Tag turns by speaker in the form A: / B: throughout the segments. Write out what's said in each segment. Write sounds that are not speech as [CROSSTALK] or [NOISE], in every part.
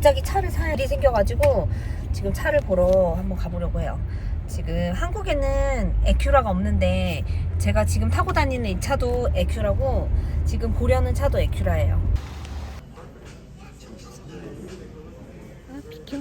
A: 갑자기 차를 살 일이 생겨가지고 지금 차를 보러 한번 가보려고 해요. 지금 한국에는 에큐라가 없는데 제가 지금 타고 다니는 이 차도 에큐라고 지금 보려는 차도 에큐라예요. 아 비켜.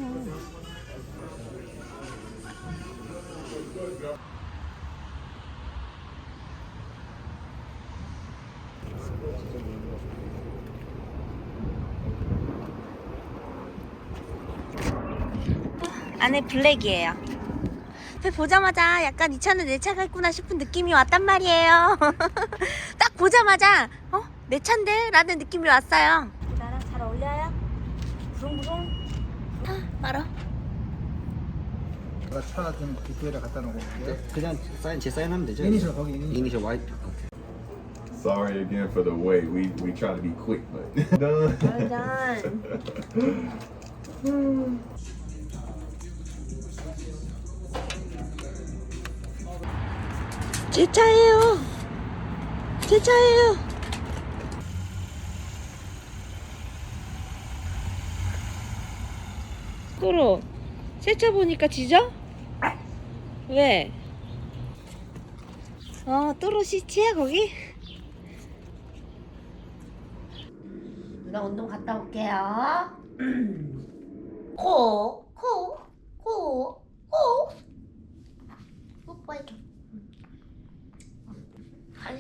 A: 안에 블랙이에요. 배 보자마자 약간 이 차는 내 차가 있구나 싶은 느낌이 왔단 말이에요. [LAUGHS] 딱 보자마자 어? 내 차인데? 라는 느낌이 왔어요. 나랑 잘 어울려요? 부릉부릉. 아, 말어.
B: 제가 차좀 디프에다 갖다 놓고 올게요.
C: 그냥 사인 제 사인하면 되죠?
B: 이니셜 거기 이니셜.
C: 이니셜 화이트.
D: Sorry again for the wait. We we try to be quick, but [LAUGHS] done.
A: 짠. [LAUGHS] 제 차예요. 제 차예요. 꾸로 세차 보니까 지져? 왜? 어, 또로 시치야 거기? 누나 운동 갔다 올게요. 코, 코, 코, 코. 뽀뽀해줘.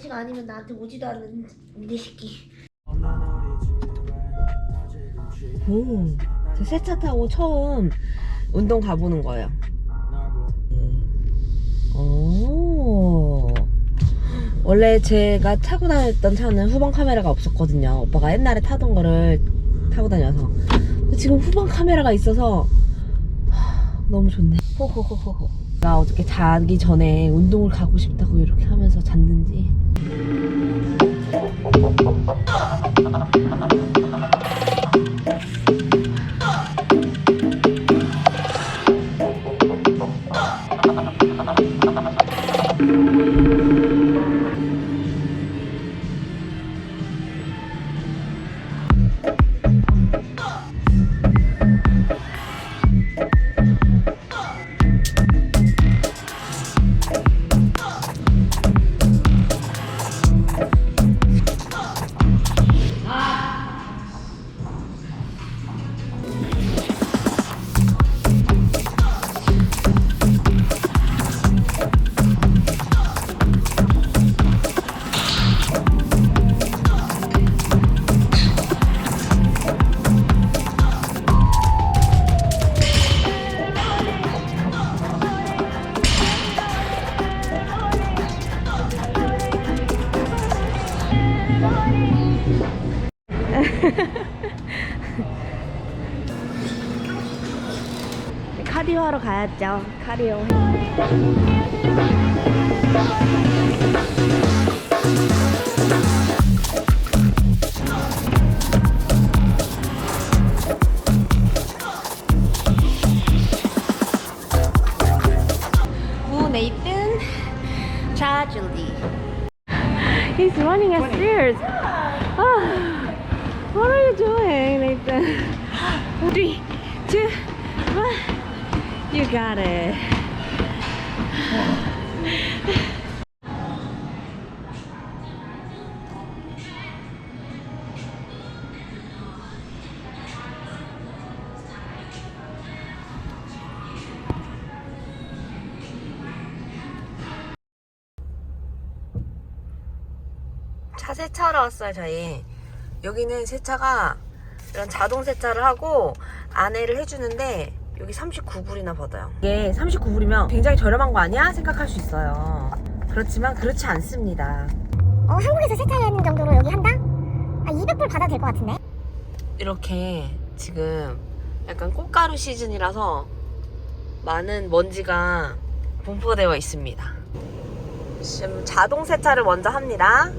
A: 간식 아니면 나한테 오지도 않는 내 새끼. 오, 저 세차 타고 처음 운동 가보는 거예요. 오. 원래 제가 타고 다녔던 차는 후방 카메라가 없었거든요. 오빠가 옛날에 타던 거를 타고 다녀서. 지금 후방 카메라가 있어서 하, 너무 좋네. 호호호호호. 나 어저께 자기 전에 운동을 가고 싶다고 이렇게 하면서 잤는지. [LAUGHS] 카디오 하러 가야죠. 카디오. 우 네이튼 트라줄리. He's running upstairs. Ah, [SIGHS] what are you doing, Nathan? [GASPS] Three, two, one. You got it. 세차하러 왔어요 저희 여기는 세차가 이런 자동 세차를 하고 안내를 해주는데 여기 39불이나 받아요 이게 39불이면 굉장히 저렴한 거 아니야? 생각할 수 있어요 그렇지만 그렇지 않습니다
E: 어, 한국에서 세차하는 정도로 여기 한다? 아, 200불 받아도 될 것 같은데?
A: 이렇게 지금 약간 꽃가루 시즌이라서 많은 먼지가 분포되어 있습니다 지금 자동 세차를 먼저 합니다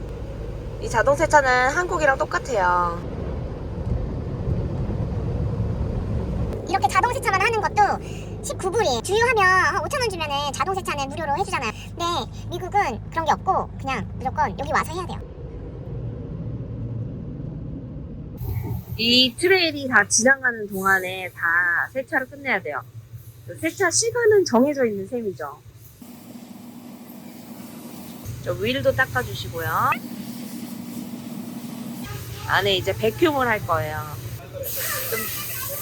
A: 이 자동 세차는 한국이랑 똑같아요
E: 이렇게 자동 세차만 하는 것도 19불이에요. 주유하면 한 5천 원 주면은 자동 세차는 무료로 해주잖아요. 근데 미국은 그런 게 없고 그냥 무조건 여기 와서 해야 돼요.
A: 이 트레일이 다 지나가는 동안에 다 세차를 끝내야 돼요. 그 세차 시간은 정해져 있는 셈이죠. 저 윌도 닦아주시고요. 안에 이제 백큐을 할 거예요. 좀,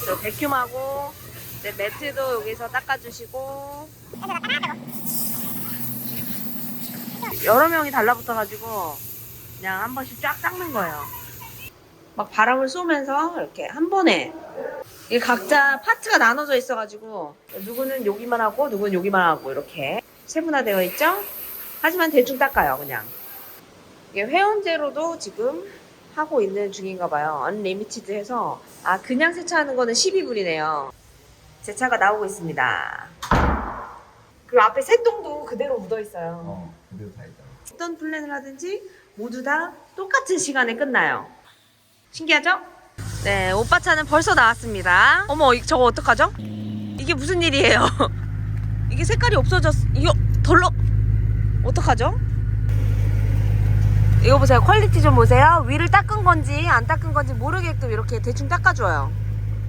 A: 저 백큐하고 이제 매트도 여기서 닦아주시고 여러 명이 달라붙어가지고 그냥 한 번씩 쫙 닦는 거예요. 막 바람을 쏘면서 이렇게 한 번에 이게 각자 파트가 나눠져 있어가지고 누구는 여기만 하고 누구는 여기만 하고 이렇게 세분화되어 있죠? 하지만 대충 닦아요 그냥 이게 회원제로도 지금 하고 있는 중인가 봐요 언리미티드 해서 아 그냥 세차하는 거는 12불이네요 제 차가 나오고 있습니다 그리고 앞에 새똥도 그대로 묻어 있어요
D: 어, 그대로 다 있다.
A: 어떤 플랜을 하든지 모두 다 똑같은 시간에 끝나요. 신기하죠? 네, 오빠 차는 벌써 나왔습니다. 어머, 이- 저거 어떡하죠? 이게 무슨 일이에요? [LAUGHS] 이게 색깔이 없어졌, 이거 덜러, 어떡하죠? 이거 보세요. 퀄리티 좀 보세요. 위를 닦은 건지 안 닦은 건지 모르게끔 이렇게 대충 닦아줘요.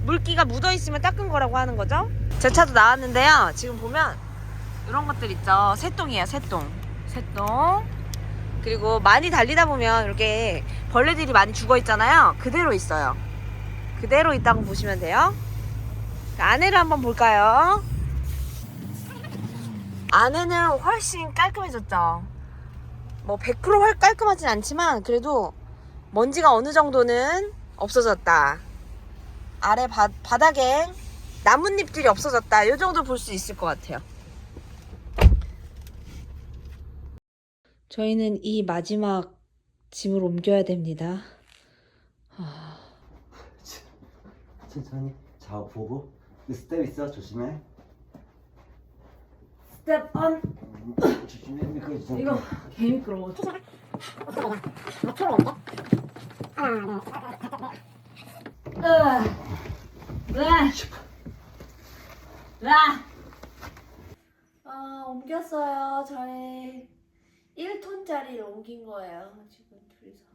A: 물기가 묻어있으면 닦은 거라고 하는 거죠. 제 차도 나왔는데요. 지금 보면 이런 것들 있죠. 새똥이에요, 새똥. 새똥. 그리고 많이 달리다 보면 이렇게 벌레들이 많이 죽어 있잖아요. 그대로 있어요. 그대로 있다고 보시면 돼요. 자, 안에를 한번 볼까요? 안에는 훨씬 깔끔해졌죠. 뭐 100% 활- 깔끔하진 않지만 그래도 먼지가 어느 정도는 없어졌다. 아래 바, 바닥에 나뭇잎들이 없어졌다. 이 정도 볼 수 있을 것 같아요. 저희는 이 마지막 짐을 옮겨야 됩니다. [LAUGHS]
C: 천천히 좌우 보고 그 스텝 있어 조심해 미끄러지지
A: 이거 개 미끄러워. 아 옮겼어요. 저희 1톤짜리를 옮긴 거예요. 지금 둘이서.